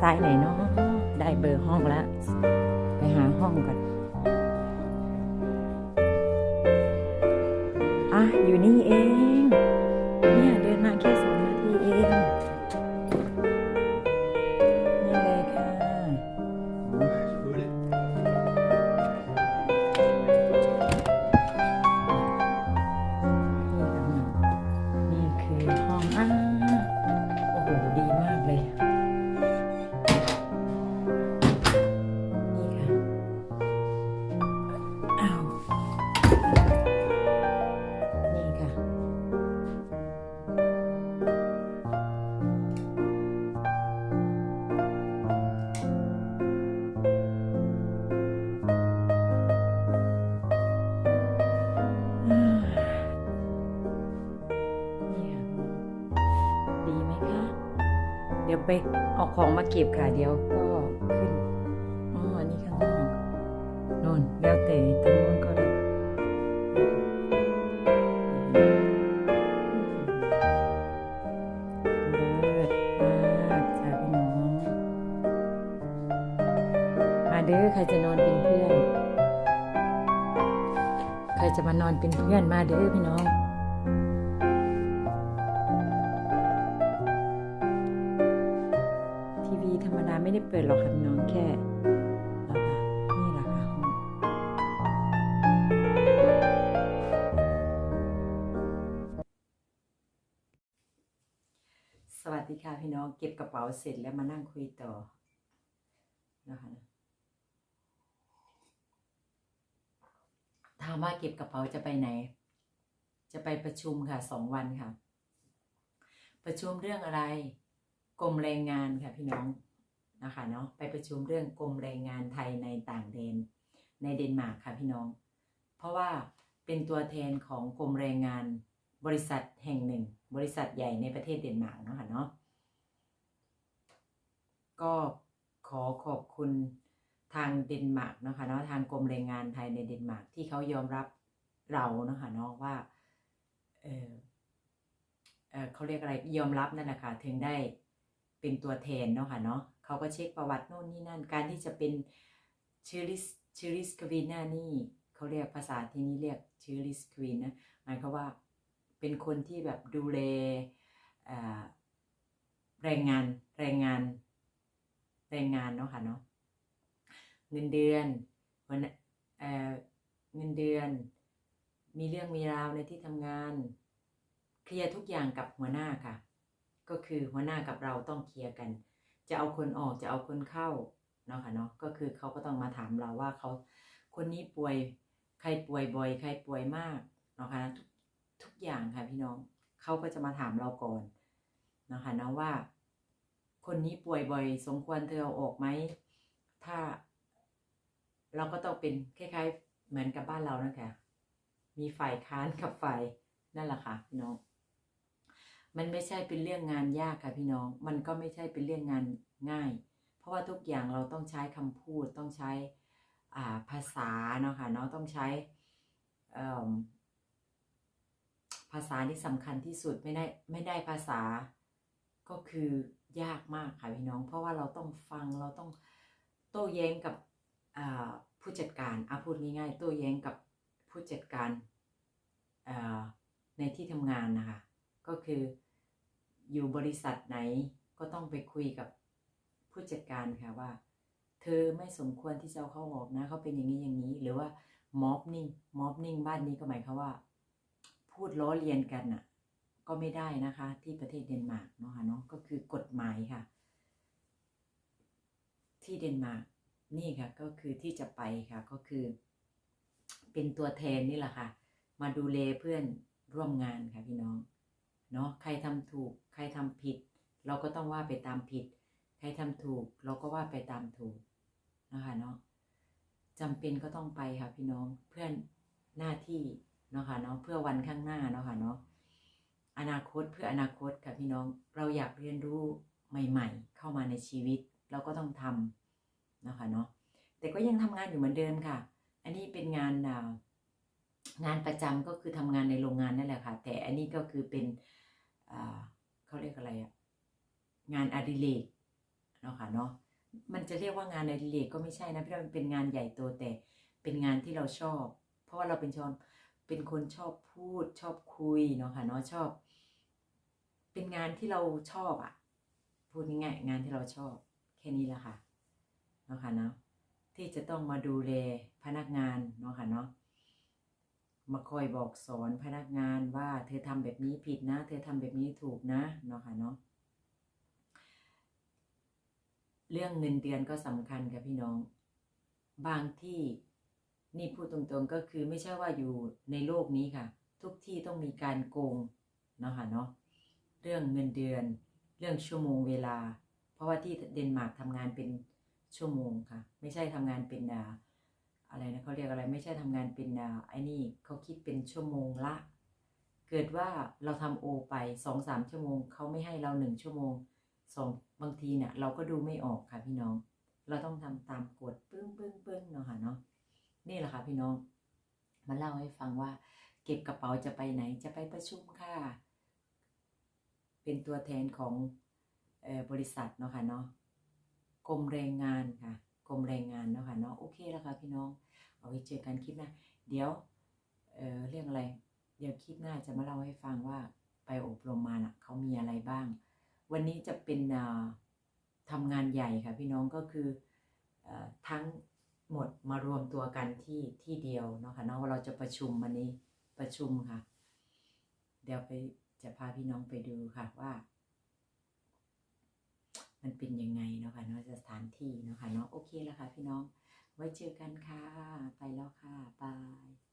ซ้ายไหนเนาะได้เบอร์ห้องแล้ว ไปหาห้องก่อนอะอยู่นี่เอง เนี่ยเดินมาแค่สองนาทีเอง ไปเอาของมาเก็บค่ะเดี๋ยวก็ขึ้นอ๋ออันนี้ข้างนอกนู่นแล้วแต่ตรงนู้นก็ได้เลิศมากจ้าพี่น้องมาเด้อใครจะนอนเป็นเพื่อน ใครจะมานอนเป็นเพื่อนมาเด้อพี่น้อง เปิดหรอกค่ะพี่น้องแค่นี่แหละค่ะห้องสวัสดีค่ะพี่น้องเก็บกระเป๋าเสร็จแล้วมานั่งคุยต่อนะคะนะถามว่าเก็บกระเป๋าจะไปไหน จะไปประชุมค่ะสองวันค่ะ ประชุมเรื่องอะไร กรมแรงงานค่ะพี่น้อง นะคะเนาะไปประชุมเรื่องกรมแรงงานไทยในต่างแดน ในเดนมาร์กค่ะพี่น้อง เพราะว่าเป็นตัวแทนของกรมแรงงานบริษัทแห่งหนึ่ง บริษัทใหญ่ในประเทศเดนมาร์กเนาะค่ะเนาะก็ขอขอบคุณทางเดนมาร์กเนาะค่ะเนาะทางกรมแรงงานไทยในเดนมาร์กที่เขายอมรับเราเนาะค่ะเนาะว่าเออเอ่อเขาเรียกอะไรยอมรับนั่นแหละค่ะถึงได้เป็นตัวแทนเนาะค่ะเนาะ เขาก็เช็คประวัติโน่นนี่นั่น การที่จะเป็นชื่อลิสชื่อลิสควีนน่ะนี่เขาเรียกภาษาที่นี่เรียกชื่อลิสควีนนะหมายความว่าเป็นคนที่แบบดูแลอ่าแรงงานแรงงานแรงงานเนาะค่ะเนาะเงินเดือนวันเออเงินเดือน มีเรื่องมีราวในที่ทำงานเคลียร์ทุกอย่างกับหัวหน้าค่ะ ก็คือหัวหน้ากับเราต้องเคลียร์กัน จะเอาคนออกจะเอาคนเข้าเนาะค่ะเนาะก็คือเขาก็ต้องมาถามเราว่าเขาคนนี้ป่วยใครป่วยบ่อย ใครป่วยมากเนาะค่ะทุกทุกอย่างค่ะพี่น้องเขาก็จะมาถามเราก่อนเนาะค่ะเนาะว่า คนนี้ป่วยบ่อย สมควรเธอเอาออกไหมถ้า เราก็ต้องเป็นคล้าย ๆ เหมือนกับบ้านเรานะคะมีฝ่ายค้านกับฝ่ายนั่นแหละค่ะพี่น้อง มันไม่ใช่เป็นเรื่องงานยากค่ะพี่น้อง มันก็ไม่ใช่เป็นเรื่องงานง่าย เพราะว่าทุกอย่างเราต้องใช้คำพูดต้องใช้ภาษาเนาะค่ะเนาะต้องใช้ภาษาที่สำคัญที่สุดไม่ได้ไม่ได้ภาษาก็คือยากมากค่ะพี่น้อง เพราะว่าเราต้องฟังเราต้องโต้แย้งกับผู้จัดการอาพูดง่ายๆโต้แย้งกับผู้จัดการในที่ทำงานนะคะ ก็คืออยู่บริษัทไหนก็ต้องไปคุยกับผู้จัดการค่ะว่า เธอไม่สมควรที่จะเอาเขาออกนะเขาเป็นอย่างนี้อย่างนี้ หรือว่ามอบนิ่งมอบนิ่งบ้านนี้ก็หมายความว่า พูดล้อเลียนกันน่ะ ก็ไม่ได้นะคะ ที่ประเทศเดนมาร์กเนาะค่ะเนาะก็คือกฎหมายค่ะ ที่เดนมาร์กนี่ค่ะก็คือที่จะไปค่ะก็คือ เป็นตัวแทนนี่แหละค่ะ มาดูแลเพื่อนร่วมงานค่ะพี่น้อง เนาะใครทำถูก ใครทำผิด เราก็ต้องว่าไปตามผิด ใครทำถูก เราก็ว่าไปตามถูกนะคะเนาะจำเป็นก็ต้องไปค่ะพี่น้องเพื่อนหน้าที่เนาะค่ะเนาะเพื่อวันข้างหน้าเนาะค่ะเนาะอนาคตเพื่ออนาคตค่ะพี่น้องเราอยากเรียนรู้ใหม่ ๆ เข้ามาในชีวิตเราก็ต้องทำเนาะค่ะเนาะแต่ก็ยังทำงานอยู่เหมือนเดิมค่ะ อันนี้เป็นงานงานประจำก็คือทำงานในโรงงานนั่นแหละค่ะ แต่อันนี้ก็คือเป็น เขาเรียกอะไรอะงานอดิเรกเนาะค่ะเนาะมันจะเรียกว่างานในเรกก็ไม่ใช่นะพี่น้อนเป็นงานใหญ่โตแต่เป็นงานที่เราชอบ เพราะว่าเราเป็นชอนเป็นคนชอบพูดชอบคุยเนาะค่ะเนาะชอบ เป็นงานที่เราชอบอะพูดง่ายๆงานที่เราชอบ แค่นี้แหละค่ะเนาะค่ะเนาะที่จะต้องมาดูแลพนักงานเนาะค่ะเนาะ มาคอยบอกสอนพนักงานว่าเธอทำแบบนี้ผิดนะ เธอทำแบบนี้ถูกนะเนาะค่ะเนาะเรื่องเงินเดือนก็สำคัญค่ะพี่น้อง บางที่นี่พูดตรงๆก็คือไม่ใช่ว่าอยู่ในโลกนี้ค่ะ ทุกที่ต้องมีการโกงเนาะค่ะเนาะเรื่องเงินเดือน เรื่องชั่วโมงเวลา เพราะว่าที่เดนมาร์กทำงานเป็นชั่วโมงค่ะ ไม่ใช่ทำงานเป็นอ่า อะไรนะเขาเรียกอะไรไม่ใช่ทำงานเป็นไอ้นี่เขาคิดเป็นชั่วโมงละ เกิดว่าเราทำโอไปสองสามชั่วโมงเขาไม่ให้เราหนึ่งชั่วโมงสองบางทีเนี่ยเราก็ดูไม่ออกค่ะพี่น้อง เราต้องทำตามกฎปึ้งปึ้งปึ้งเนาะค่ะเนาะนี่แหละค่ะพี่น้อง มาเล่าให้ฟังว่า เก็บกระเป๋าจะไปไหนจะไปประชุมค่ะ เป็นตัวแทนของออบริษัทเนาะค่ะเนาะกรมแรงงานค่ะ กรมแรงงานเนาะค่ะเนาะโอเคแล้วค่ะพี่น้อง เอาไว้เจอกันคลิปหน้าเดี๋ยวเออเรื่องอะไร เดี๋ยวคลิปหน้าจะมาเล่าให้ฟังว่าไปอบรมมาน่ะเขามีอะไรบ้าง วันนี้จะเป็นทำงานใหญ่ค่ะพี่น้องก็คือออทั้งหมดมารวมตัวกันที่ที่เดียวเนาะค่ะเนาะว่าเราจะประชุมวันนี้ประชุมค่ะ เดี๋ยวไปจะพาพี่น้องไปดูค่ะว่า มันเป็นยังไงเนาะค่ะเนาะสถานที่เนาะค่ะเนาะโอเคแล้วค่ะพี่น้อง ไว้เจอกันค่ะ ไปแล้วค่ะบาย